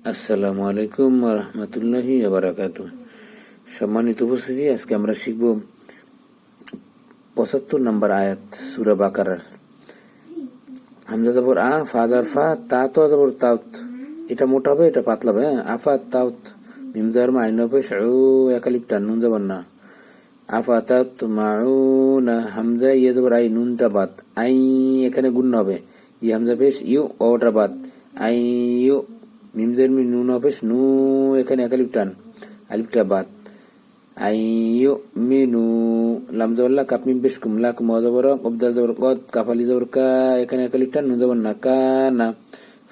আসসালামু আলাইকুম রহমতুল্লাহি বারাকাত সম্মানিত উপস্থিতি, আজকে আমরা শিখব পঁচাত্তর নম্বর আয়াত, সুরা বাকারার। হামজা যাবর আ ফাজার ফা, তা তো যাবর তাউত এটা মোটা হবে, এটা পাতলা হবে হ্যাঁ? আফা তাউত মিমজার মা আইন হবে একালিপটা নুন যাবার না। আফা তাউত মাউ না হামজা ইয়ে যাবর আই, নুনটা বাদ। আই, এখানে গুণ হবে। ই, হামজা পেশ ইউ ওটা বাদ। আই, ইউ মিমজের মি নুন হবে নু এখানে এক আলিফ টান আলিফটা বাদ আইয়ু মিনু লাম জবল্লা কাপ মিম পেশ কুম লাক ম জবর কবদাল জবর কদ কাফালি জবর কা এখানে এক আলিফ টান নু জবর না কা না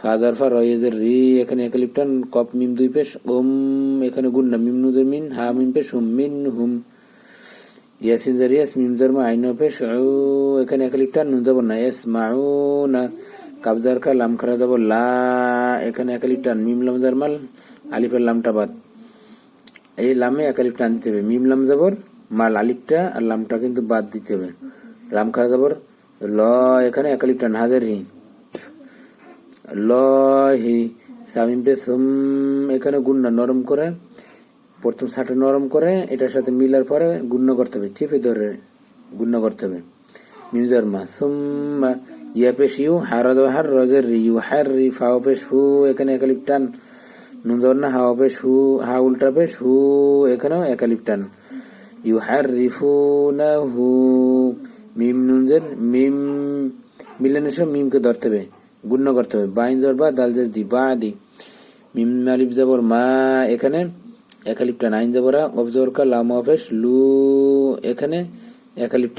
ফাজার ফা রয়েজের রি এখানে এক আলিফ টান কপ মিম দুই পেশ উম এখানে গুণ না মিম নুদের মিন হা মিম পেশ হুম মিন হুম ইয়াসিন জারিয়াস মিম জর্মা আইন পেশ এখানে এক আলিফ টান নু জবর না এস মাউ না কাবজার কা লাম খারা যাব, লা, এখানে একালিপ টান মিম লাম জারমাল আলিফের লামটা বাদ। এই লামে একালিপ টান দিতে হবে। মিম লাম যাবর, মাল আলিফটা আর লামটা কিন্তু বাদ দিতে হবে। লাম খারা যাবর, ল, এখানে একালিপ টান হাজার হি ল, হি, সামিম পে সুম, এখানে গুণ্য নরম করে, প্রথম সাটে নরম করে, এটার সাথে মিলার পরে গুণ্য করতে হবে, চেপে ধরে গুণ্য করতে হবে। হারা দেওয়া হার রজের রি ইউ হার রি ফাও পেশ হু এখানে একালিপ টান। নুন যাওয়ার না হাওয়া পেশ হু হা উল্টা পেশ হু এখানেও একালিপ টান। ইউ হার রিফু না হু মিম মিম মিলানের মিমকে গুণ্য করতে হবে। বাইন জর বা দাল দালজের দি বা দি মিম আলিফ যাবর মা, এখানে একালিপ টান। আইন যাবরা অবজর কা লাম অফেস লু, এখানে একালিপ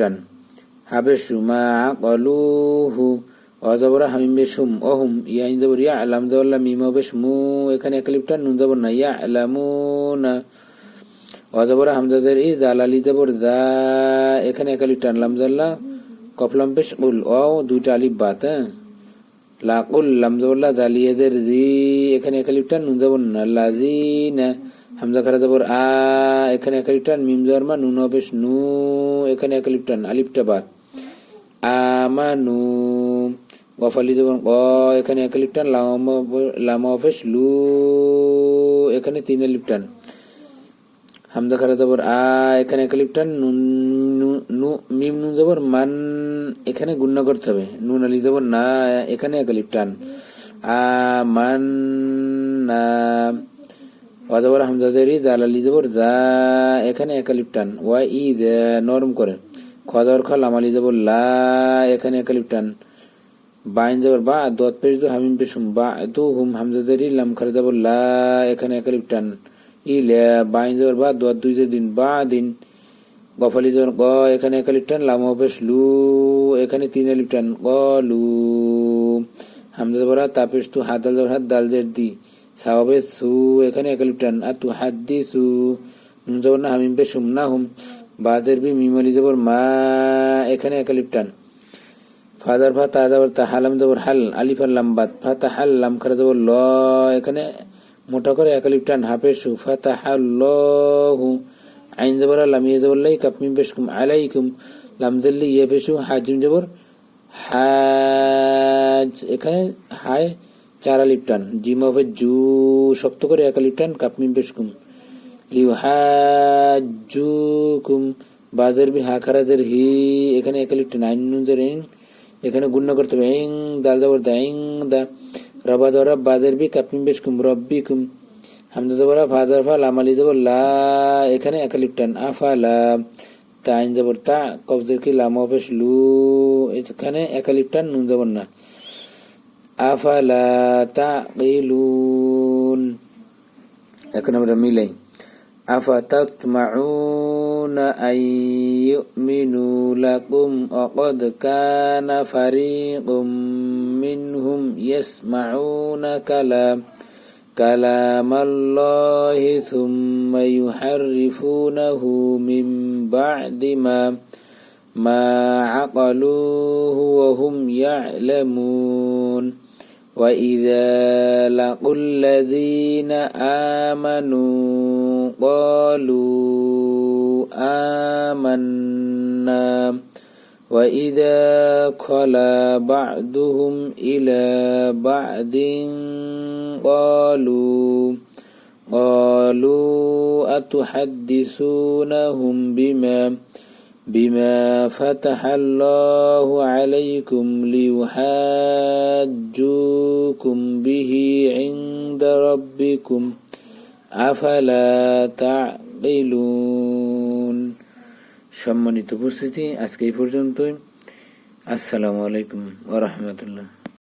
হাবেশু মা কলুহু অজবরা হামিম বেশুম অহুম ইয়াইন জবর ইয়া আলাম জবরলা মিম বেশ মু এখানে একালিপটা নুন জবর না ইয়া আলামুনা অজবরা হামজাজের ই জালালি জবর দা এখানে একালিপ টানলাম জাল্লা কফলাম পেশ উল অ দুইটা আলিফ বাত হ্যাঁ লাকুল লাম জবরলা জালিয়াদের জি এখানে একালিপ টান নুন জবর না লাজিনা হামজা খারা জবর আ এখানে একালিপ টান মিম জবর মা নুন পেশ নু এখানে একালিপ টান আলিফটা বাত আমানু। গফালি যেমন গ, এখানে এক লিপটান, লামা অফেস লু, এখানে তিন লিপটান। হামদা খারা জবর, আ, এখানে এক লিপটান নু মিম, নুন জবর, মান, এখানে গুণ্য করতে হবে। নুন আলি জবর, না, এখানে এক লিপটান। আ, মান, না। অজবর হামজা জেরি, জাল জবর যা এখানে এক লিপটান। ওয়া ই নরম করে। খদর খ লামালি যাব, লা এখানে একালিপ টান বাইন যাবার বা দত পেশ দু, হামিম পেশুম বা দু হুম হামজাদারি লাম খারে যাব, লা এখানে একালিপ টান ই বাইন যাবার বা দত দুই দিন, বা দিন। গফালি যাবার গ এখানে একালিপ টান লাম পেশ লু, এখানে তিন আলিপ টান গ লু। হামজা যাবার তাপেশ তু হাত দাল হাত দাল জের দি। সাওয়াবে সু, এখানে একালিপ টান আর তু হাত দি সু। নুন যাবার না, হামিম পেশুম না হুম। বাদের বি মিমলি জবর মা এখানে একালিপ টান ফাদার ফা তা জবর তা হালাম জবর হাল, আলিফ আল্লাম বাদ। ফা তা হাল, লাম খারা জবর ল, এখানে মোটা করে একালিপ টান হাফে সু, ফা তা হাল, ল, হু। আইন জবর লাম ইয়ে জবর লাই কাপ মিম পেশ কুম, আলাইকুম। লাম জল্লি ইয়ে পেশু হাজিম জবর হাজ। এখানে হায়, চার আলিপ টান জিম হবে জু, শক্ত করে টান কাপ মিম পেশ কুম লিউহাজুকুম বাজার বি হাখারাজের হি, এখানে একালিপটা নাইন নুনজের ইং এখানে গুণ্য করতে হবে, ইং, দাল দাবর দা, ইং দা, রবা দরা বাজার বি কাপিম বেশ কুম রব্বি কুম হামদা জবরা ফাজার ফা লামালি জবর লা, এখানে একালিপটান আফা লা তা, আইন জবর তা কবজের কি লাম অফেস লু, এখানে একালিপটান নুন জবর না আফালা তা এখন আমরা মিলাই। أفتطمعون أن يؤمنوا لكم وقد كان فريق منهم يسمعون كلام كلام الله ثم يحرفونه من بعد ما ما عقلوه وهم يعلمون. وإذا لقوا الذين آمنوا قالوا آمنا وإذا خلا بعضهم إلى بعد قالوا قالوا أتحدثونهم بما بما فتح الله عليكم ليحاجوكم به عند ربكم أفلا تعقلون সম্মানিত উপস্থিতি আজকে এই পর্যন্তই আসসালামু আলাইকুম ওরহমতুল্লাহ